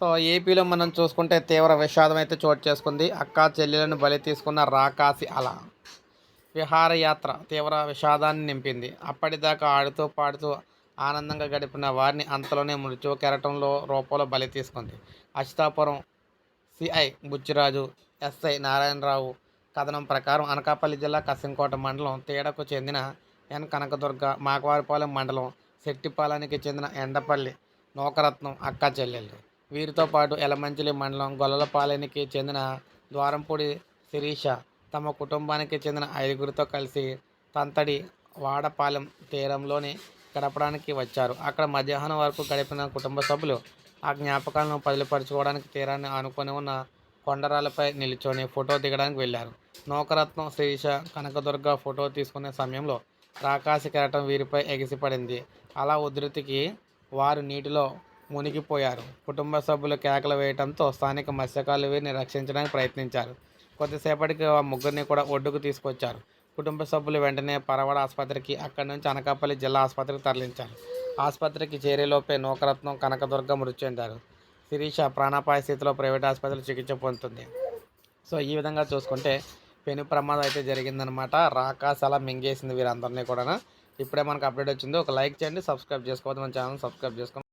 So ఏపీలో మనం చూసుకుంటే తీవ్ర విషాదం అయితే చోటు చేసుకుంది. అక్క చెల్లెలను బలి తీసుకున్న రాకాసి అల. విహారయాత్ర తీవ్ర విషాదాన్ని నింపింది. అప్పటిదాకా ఆడుతూ పాడుతూ ఆనందంగా గడిపిన వారిని అంతలోనే మృత్యు కెరటంలో రూపంలో బలి తీసుకుంది. అచితాపురం సిఐ బుచ్చిరాజు ఎస్ఐ నారాయణరావు కథనం ప్రకారం అనకాపల్లి జిల్లా కసింకోట మండలం తేడకు చెందిన ఎన్. కనకదుర్గ మాకవారిపాలెం మండలం శెట్టిపాలెనికి చెందిన ఎండపల్లి నూకరత్నం అక్క చెల్లెళ్ళు వీరితో పాటు ఎలమంచిలి మండలం గొల్లలపాలెనికి చెందిన ద్వారంపూడి శిరీష తమ కుటుంబానికి చెందిన ఐదుగురితో కలిసి తంతడి వాడపాలెం తీరంలోని గడపడానికి వచ్చారు. అక్కడ మధ్యాహ్నం వరకు గడిపిన కుటుంబ సభ్యులు ఆ జ్ఞాపకాలను పదిలిపరచుకోవడానికి తీరాన్ని ఆనుకొని ఉన్న కొండరాలపై నిల్చొని ఫోటో దిగడానికి వెళ్ళారు. నౌకరత్నం శిరీష కనకదుర్గ ఫోటో తీసుకునే సమయంలో రాకాసి కెరటం వీరిపై ఎగిసిపడింది. అలా ఉధృతికి వారు నీటిలో మునిగిపోయారు. కుటుంబ సభ్యులు కేకలు వేయడంతో స్థానిక మత్స్యకారులు వీరిని రక్షించడానికి ప్రయత్నించారు. కొద్దిసేపటికి ఆ ముగ్గురిని కూడా ఒడ్డుకు తీసుకొచ్చారు. కుటుంబ సభ్యులు వెంటనే పరవడ ఆసుపత్రికి అక్కడి నుంచి అనకాపల్లి జిల్లా ఆసుపత్రికి తరలించారు. ఆసుపత్రికి చేరేలోపే నూకరత్నం కనకదుర్గ మృతి చెందారు. శిరీష ప్రాణాపాయ స్థితిలో ప్రైవేట్ ఆసుపత్రిలో చికిత్స పొందుతుంది. సో ఈ విధంగా చూసుకుంటే పెను ప్రమాదం అయితే జరిగిందనమాట రాకాస్ అలా మింగేసింది వీరందరినీ కూడా ఇప్పుడే మనకు అప్డేట్ వచ్చింది. ఒక లైక్ చేయండి సబ్స్క్రైబ్ చేసుకోవద్దు. మన ఛానల్ సబ్స్క్రైబ్ చేసుకోండి.